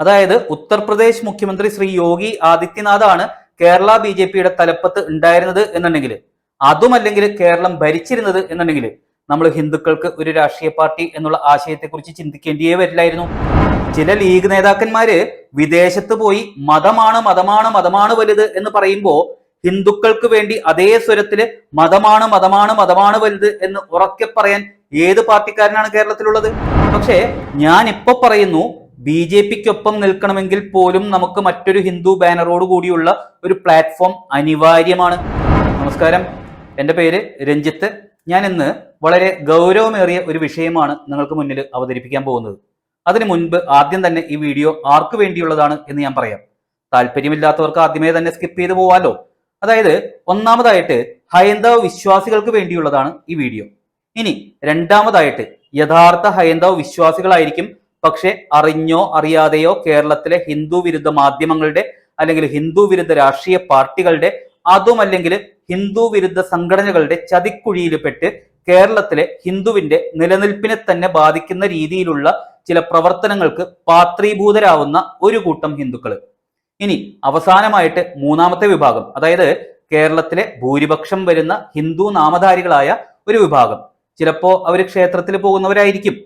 അതായത് ഉത്തർപ്രദേശ് മുഖ്യമന്ത്രി ശ്രീ യോഗി ആദിത്യനാഥാണ് കേരള ബി ജെ പിയുടെ തലപ്പത്ത് ഉണ്ടായിരുന്നത് എന്നുണ്ടെങ്കിൽ. അതുമല്ലെങ്കിൽ കേരളം ഭരിച്ചിരുന്നത് എന്നുണ്ടെങ്കിൽ നമ്മൾ ഹിന്ദുക്കൾക്ക് ഒരു രാഷ്ട്രീയ പാർട്ടി എന്നുള്ള ആശയത്തെക്കുറിച്ച് ചിന്തിക്കേണ്ടിയേ വരില്ലായിരുന്നു. ചില ലീഗ് നേതാക്കന്മാര് വിദേശത്ത് പോയി മതമാണ് മതമാണ് മതമാണ് വലുത് എന്ന് പറയുമ്പോൾ ഹിന്ദുക്കൾക്ക് വേണ്ടി അതേ സ്വരത്തിൽ മതമാണ് മതമാണ് മതമാണ് വലുത് എന്ന് ഉറക്കെ പറയാൻ ഏത് പാർട്ടിക്കാരനാണ് കേരളത്തിലുള്ളത്? പക്ഷേ ഞാൻ പറയുന്നു ബി ജെ പിക്കൊപ്പം നിൽക്കണമെങ്കിൽ പോലും നമുക്ക് മറ്റൊരു ഹിന്ദു ബാനറോട് കൂടിയുള്ള ഒരു പ്ലാറ്റ്ഫോം അനിവാര്യമാണ്. നമസ്കാരം. എന്റെ പേര് രഞ്ജിത്ത്. ഞാൻ ഇന്ന് വളരെ ഗൗരവമേറിയ ഒരു വിഷയമാണ് നിങ്ങൾക്ക് മുന്നിൽ അവതരിപ്പിക്കാൻ പോകുന്നത്. അതിനു മുൻപ് ആദ്യം തന്നെ ഈ വീഡിയോ ആർക്ക് വേണ്ടിയുള്ളതാണ് എന്ന് ഞാൻ പറയാം. താല്പര്യമില്ലാത്തവർക്ക് ആദ്യമേ തന്നെ സ്കിപ്പ് ചെയ്ത് പോവാലോ. അതായത് ഒന്നാമതായിട്ട് ഹൈന്ദവ വിശ്വാസികൾക്ക് വേണ്ടിയുള്ളതാണ് ഈ വീഡിയോ. ഇനി രണ്ടാമതായിട്ട് യഥാർത്ഥ ഹൈന്ദവ വിശ്വാസികളായിരിക്കും പക്ഷെ അറിഞ്ഞോ അറിയാതെയോ കേരളത്തിലെ ഹിന്ദു വിരുദ്ധ മാധ്യമങ്ങളുടെ അല്ലെങ്കിൽ ഹിന്ദു വിരുദ്ധ രാഷ്ട്രീയ പാർട്ടികളുടെ അതുമല്ലെങ്കിൽ ഹിന്ദു വിരുദ്ധ സംഘടനകളുടെ ചതിക്കുഴിയിൽപ്പെട്ട് കേരളത്തിലെ ഹിന്ദുവിന്റെ നിലനിൽപ്പിനെ തന്നെ ബാധിക്കുന്ന രീതിയിലുള്ള ചില പ്രവർത്തനങ്ങൾക്ക് പാത്രീഭൂതരാവുന്ന ഒരു കൂട്ടം ഹിന്ദുക്കൾ ഇനി അവസാനമായിട്ട് മൂന്നാമത്തെ വിഭാഗം അതായത് കേരളത്തിലെ ഭൂരിപക്ഷം വരുന്ന ഹിന്ദു നാമധാരികളായ ഒരു വിഭാഗം. ചിലപ്പോ അവർ ക്ഷേത്രത്തിൽ പോകുന്നവരായിരിക്കും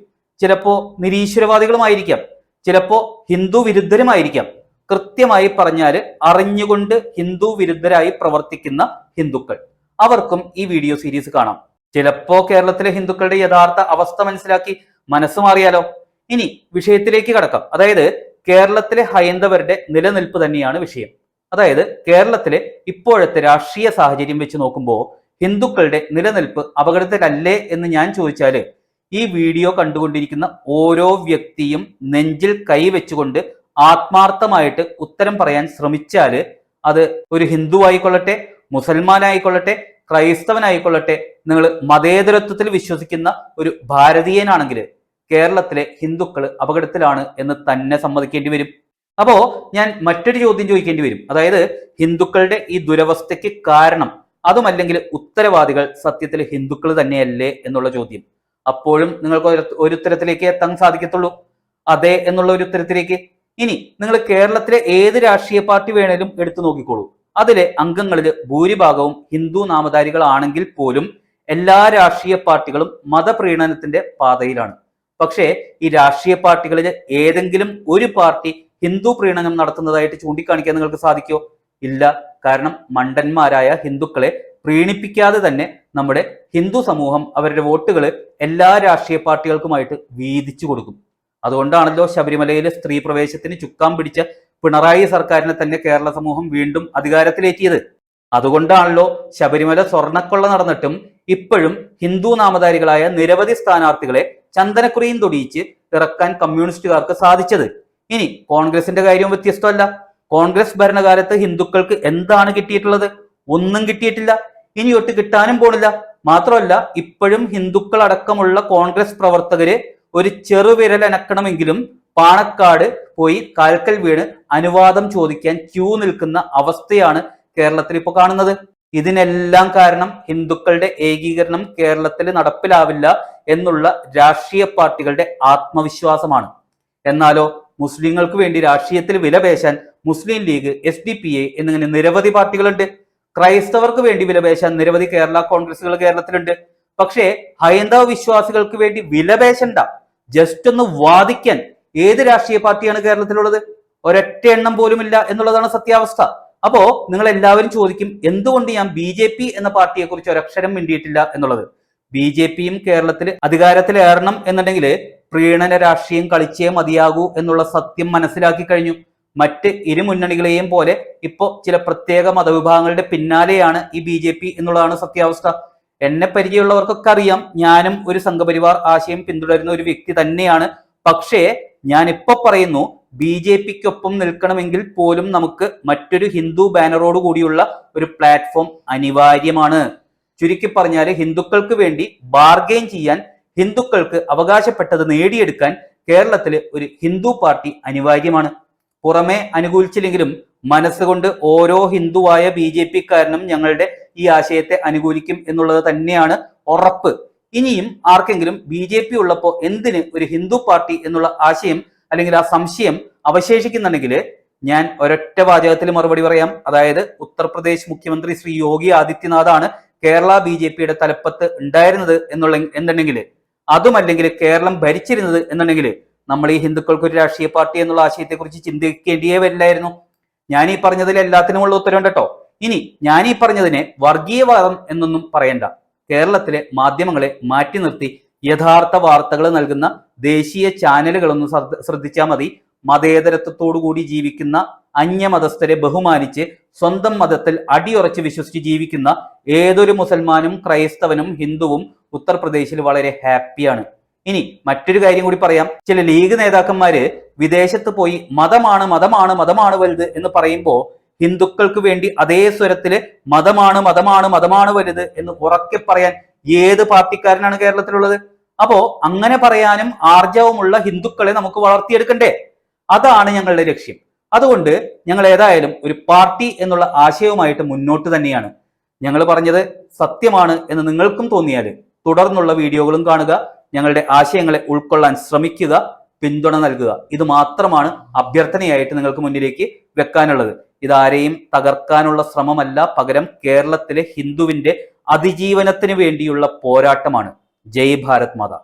ചിലപ്പോ നിരീശ്വരവാദികളുമായിരിക്കാം ചിലപ്പോൾ ഹിന്ദു വിരുദ്ധരുമായിരിക്കാം. കൃത്യമായി പറഞ്ഞാൽ അറിഞ്ഞുകൊണ്ട് ഹിന്ദു വിരുദ്ധരായി പ്രവർത്തിക്കുന്ന ഹിന്ദുക്കൾ. അവർക്കും ഈ വീഡിയോ സീരീസ് കാണാം. ചിലപ്പോ കേരളത്തിലെ ഹിന്ദുക്കളുടെ യഥാർത്ഥ അവസ്ഥ മനസ്സിലാക്കി മനസ്സ് മാറിയാലോ? ഇനി വിഷയത്തിലേക്ക് കടക്കാം. അതായത് കേരളത്തിലെ ഹൈന്ദവരുടെ നിലനിൽപ്പ് തന്നെയാണ് വിഷയം. അതായത് കേരളത്തിലെ ഇപ്പോഴത്തെ രാഷ്ട്രീയ സാഹചര്യം വെച്ച് നോക്കുമ്പോൾ ഹിന്ദുക്കളുടെ നിലനിൽപ്പ് അപകടത്തിലല്ലേ എന്ന് ഞാൻ ചോദിച്ചാൽ ഈ വീഡിയോ കണ്ടുകൊണ്ടിരിക്കുന്ന ഓരോ വ്യക്തിയും നെഞ്ചിൽ കൈവച്ചുകൊണ്ട് ആത്മാർത്ഥമായിട്ട് ഉത്തരം പറയാൻ ശ്രമിച്ചാൽ അത് ഒരു ഹിന്ദു ആയിക്കൊള്ളട്ടെ മുസൽമാനായിക്കൊള്ളട്ടെ ക്രൈസ്തവനായിക്കൊള്ളട്ടെ നിങ്ങൾ മതേതരത്വത്തിൽ വിശ്വസിക്കുന്ന ഒരു ഭാരതീയനാണെങ്കിൽ കേരളത്തിലെ ഹിന്ദുക്കൾ അപകടത്തിലാണ് എന്ന് തന്നെ സമ്മതിക്കേണ്ടി വരും. അപ്പോ ഞാൻ മറ്റൊരു ചോദ്യം ചോദിക്കേണ്ടി വരും. അതായത് ഹിന്ദുക്കളുടെ ഈ ദുരവസ്ഥയ്ക്ക് കാരണം അതുമല്ലെങ്കിൽ ഉത്തരവാദികൾ സത്യത്തിൽ ഹിന്ദുക്കൾ തന്നെയല്ലേ എന്നുള്ള ചോദ്യം. അപ്പോഴും നിങ്ങൾക്ക് ഒരു ഉത്തരത്തിലേക്ക് എത്താൻ സാധിക്കത്തുള്ളൂ. അതെ എന്നുള്ള ഒരു ഉത്തരത്തിലേക്ക് ഇനി നിങ്ങൾ കേരളത്തിലെ ഏത് രാഷ്ട്രീയ പാർട്ടി വേണേലും എടുത്തു നോക്കിക്കോളൂ. അതിലെ അംഗങ്ങളിൽ ഭൂരിഭാഗവും ഹിന്ദു നാമധാരികളാണെങ്കിൽ പോലും എല്ലാ രാഷ്ട്രീയ പാർട്ടികളും മതപ്രീണനത്തിന്റെ പാതയിലാണ്. പക്ഷേ ഈ രാഷ്ട്രീയ പാർട്ടികളിൽ ഏതെങ്കിലും ഒരു പാർട്ടി ഹിന്ദു പ്രീണനം നടത്തുന്നതായിട്ട് ചൂണ്ടിക്കാണിക്കാൻ നിങ്ങൾക്ക് സാധിക്കോ ഇല്ല. കാരണം മണ്ടന്മാരായ ഹിന്ദുക്കളെ പ്രീണിപ്പിക്കാതെ തന്നെ നമ്മുടെ ഹിന്ദു സമൂഹം അവരുടെ വോട്ടുകൾ എല്ലാ രാഷ്ട്രീയ പാർട്ടികൾക്കുമായിട്ട് വീതിച്ചു കൊടുക്കും. അതുകൊണ്ടാണല്ലോ ശബരിമലയിലെ സ്ത്രീ പ്രവേശത്തിന് ചുക്കാൻ പിടിച്ച പിണറായി സർക്കാരിനെ തന്നെ കേരള സമൂഹം വീണ്ടും അധികാരത്തിലേറ്റിയത്. അതുകൊണ്ടാണല്ലോ ശബരിമല സ്വർണക്കൊള്ള നടന്നിട്ടും ഇപ്പോഴും ഹിന്ദു നാമധാരികളായ നിരവധി സ്ഥാനാർത്ഥികളെ ചന്ദനക്കുറിയും തൊടിയിച്ച് ഇറക്കാൻ കമ്മ്യൂണിസ്റ്റുകാർക്ക് സാധിച്ചത്. ഇനി കോൺഗ്രസിന്റെ കാര്യം വ്യത്യസ്തമല്ല. കോൺഗ്രസ് ഭരണകാലത്ത് ഹിന്ദുക്കൾക്ക് എന്താണ് കിട്ടിയിട്ടുള്ളത്? ഒന്നും കിട്ടിയിട്ടില്ല. ഇനി ഒട്ട് കിട്ടാനും പോണില്ല. മാത്രമല്ല ഇപ്പോഴും ഹിന്ദുക്കൾ അടക്കമുള്ള കോൺഗ്രസ് പ്രവർത്തകര് ഒരു ചെറുവിരൽ അനക്കണമെങ്കിലും പാണക്കാട് പോയി കാൽക്കൽ വീണ് അനുവാദം ചോദിക്കാൻ ക്യൂ നിൽക്കുന്ന അവസ്ഥയാണ് കേരളത്തിൽ ഇപ്പോൾ കാണുന്നത്. ഇതിനെല്ലാം കാരണം ഹിന്ദുക്കളുടെ ഏകീകരണം കേരളത്തിൽ നടപ്പിലാവില്ല എന്നുള്ള രാഷ്ട്രീയ പാർട്ടികളുടെ ആത്മവിശ്വാസമാണ്. എന്നാലോ മുസ്ലിങ്ങൾക്ക് വേണ്ടി രാഷ്ട്രീയത്തിൽ വിലപേശാൻ Muslim League S D P A എന്നിങ്ങനെ നിരവധി പാർട്ടികളുണ്ട്. ക്രൈസ്തവർക്ക് വേണ്ടി വിലപേശാൻ നിരവധി കേരള കോൺഗ്രസുകൾ കേരളത്തിലുണ്ട്. പക്ഷേ ഹൈന്ദവ വിശ്വാസികൾക്ക് വേണ്ടി വിലപേശണ്ട ജസ്റ്റ് ഒന്ന് വാദിക്കാൻ ഏത് രാഷ്ട്രീയ പാർട്ടിയാണ് കേരളത്തിലുള്ളത്? ഒരൊറ്റ എണ്ണം പോലുമില്ല എന്നുള്ളതാണ് സത്യാവസ്ഥ. അപ്പോ നിങ്ങൾ എല്ലാവരും ചോദിക്കും എന്തുകൊണ്ട് ഞാൻ ബി ജെ പി എന്ന പാർട്ടിയെ കുറിച്ച് ഒരക്ഷരം മിണ്ടിയിട്ടില്ല എന്നുള്ളത്? ബി ജെ പിയും കേരളത്തിൽ അധികാരത്തിലേറണം എന്നുണ്ടെങ്കിൽ പ്രീണന രാഷ്ട്രീയം കളിച്ചേ മതിയാകൂ എന്നുള്ള സത്യം മനസ്സിലാക്കി കഴിഞ്ഞു. മറ്റ് ഇരുമുന്നണികളെയും പോലെ ഇപ്പോ ചില പ്രത്യേക മതവിഭാഗങ്ങളുടെ പിന്നാലെയാണ് ഈ ബി ജെ പി എന്നുള്ളതാണ് സത്യാവസ്ഥ. എന്നെ പരിചയമുള്ളവർക്കൊക്കെ അറിയാം ഞാനും ഒരു സംഘപരിവാർ ആശയം പിന്തുടരുന്ന ഒരു വ്യക്തി തന്നെയാണ്. പക്ഷേ ഞാൻ ഇപ്പൊ പറയുന്നു ബി ജെ പിക്കൊപ്പം നിൽക്കണമെങ്കിൽ പോലും നമുക്ക് മറ്റൊരു ഹിന്ദു ബാനറോട് കൂടിയുള്ള ഒരു പ്ലാറ്റ്ഫോം അനിവാര്യമാണ്. ചുരുക്കി പറഞ്ഞാൽ ഹിന്ദുക്കൾക്ക് വേണ്ടി ബാർഗെയിൻ ചെയ്യാൻ ഹിന്ദുക്കൾക്ക് അവകാശപ്പെട്ടത് നേടിയെടുക്കാൻ കേരളത്തിലെ ഒരു ഹിന്ദു പാർട്ടി അനിവാര്യമാണ്. പുറമെ അനുകൂലിച്ചില്ലെങ്കിലും മനസ്സുകൊണ്ട് ഓരോ ഹിന്ദുവായ ബി ജെ പിക്കാരനും ഞങ്ങളുടെ ഈ ആശയത്തെ അനുകൂലിക്കും എന്നുള്ളത് തന്നെയാണ് ഉറപ്പ്. ഇനിയും ആർക്കെങ്കിലും ബി ജെ പി ഉള്ളപ്പോൾ എന്തിന് ഒരു ഹിന്ദു പാർട്ടി എന്നുള്ള ആശയം അല്ലെങ്കിൽ ആ സംശയം അവശേഷിക്കുന്നുണ്ടെങ്കിൽ ഞാൻ ഒരൊറ്റ വാചകത്തിൽ മറുപടി പറയാം. അതായത് ഉത്തർപ്രദേശ് മുഖ്യമന്ത്രി ശ്രീ യോഗി ആദിത്യനാഥാണ് കേരള ബി ജെ പിയുടെ തലപ്പത്ത് ഉണ്ടായിരുന്നത് എന്നുള്ള എന്നുണ്ടെങ്കിൽ അതുമല്ലെങ്കിൽ കേരളം ഭരിച്ചിരുന്നത് എന്നുണ്ടെങ്കിൽ നമ്മൾ ഈ ഹിന്ദുക്കൾക്ക് ഒരു രാഷ്ട്രീയ പാർട്ടി എന്നുള്ള ആശയത്തെക്കുറിച്ച് ചിന്തിക്കേണ്ടിയേ വരില്ലായിരുന്നു ഞാൻ ഈ പറഞ്ഞതിൽ എല്ലാത്തിനുമുള്ള ഉത്തരം കേട്ടോ ഇനി ഞാൻ ഈ പറഞ്ഞതിനെ വർഗീയവാദം എന്നൊന്നും പറയണ്ട. കേരളത്തിലെ മാധ്യമങ്ങളെ മാറ്റി നിർത്തി യഥാർത്ഥ വാർത്തകൾ നൽകുന്ന ദേശീയ ചാനലുകളൊന്നും ശ്രദ്ധ- ശ്രദ്ധിച്ചാൽ മതി. മതേതരത്വത്തോടു കൂടി ജീവിക്കുന്ന അന്യമതസ്ഥരെ ബഹുമാനിച്ച് സ്വന്തം മതത്തിൽ അടിയുറച്ച് വിശ്വസിച്ച് ജീവിക്കുന്ന ഏതൊരു മുസൽമാനും ക്രൈസ്തവനും ഹിന്ദുവും ഉത്തർപ്രദേശിൽ വളരെ ഹാപ്പിയാണ്. ഇനി മറ്റൊരു കാര്യം കൂടി പറയാം. ചില ലീഗ് നേതാക്കന്മാര് വിദേശത്ത് പോയി മതമാണ് മതമാണ് മതമാണ് വലുത് എന്ന് പറയുമ്പോൾ ഹിന്ദുക്കൾക്ക് വേണ്ടി അതേ സ്വരത്തിൽ മതമാണ് മതമാണ് മതമാണ് വലുത് എന്ന് ഉറക്കെ പറയാൻ ഏത് പാർട്ടിക്കാരനാണ് കേരളത്തിലുള്ളത്? അപ്പോ അങ്ങനെ പറയാനും ആർജവമുള്ള ഹിന്ദുക്കളെ നമുക്ക് വളർത്തിയെടുക്കണ്ടേ? അതാണ് ഞങ്ങളുടെ ലക്ഷ്യം. അതുകൊണ്ട് ഞങ്ങൾ ഏതായാലും ഒരു പാർട്ടി എന്നുള്ള ആശയവുമായിട്ട് മുന്നോട്ട് തന്നെയാണ്. ഞങ്ങൾ പറഞ്ഞത് സത്യമാണ് എന്ന് നിങ്ങൾക്കും തോന്നിയാൽ തുടർന്നുള്ള വീഡിയോകളും കാണുക. ഞങ്ങളുടെ ആശയങ്ങളെ ഉൾക്കൊള്ളാൻ ശ്രമിക്കുക പിന്തുണ നൽകുക. ഇത് മാത്രമാണ് അഭ്യർത്ഥനയായിട്ട് നിങ്ങൾക്ക് മുന്നിലേക്ക് വെക്കാനുള്ളത്. ഇതാരെയും തകർക്കാനുള്ള ശ്രമമല്ല പകരം കേരളത്തിലെ ഹിന്ദുവിന്റെ അതിജീവനത്തിന് വേണ്ടിയുള്ള പോരാട്ടമാണ്. ജയ് ഭാരത് മാത.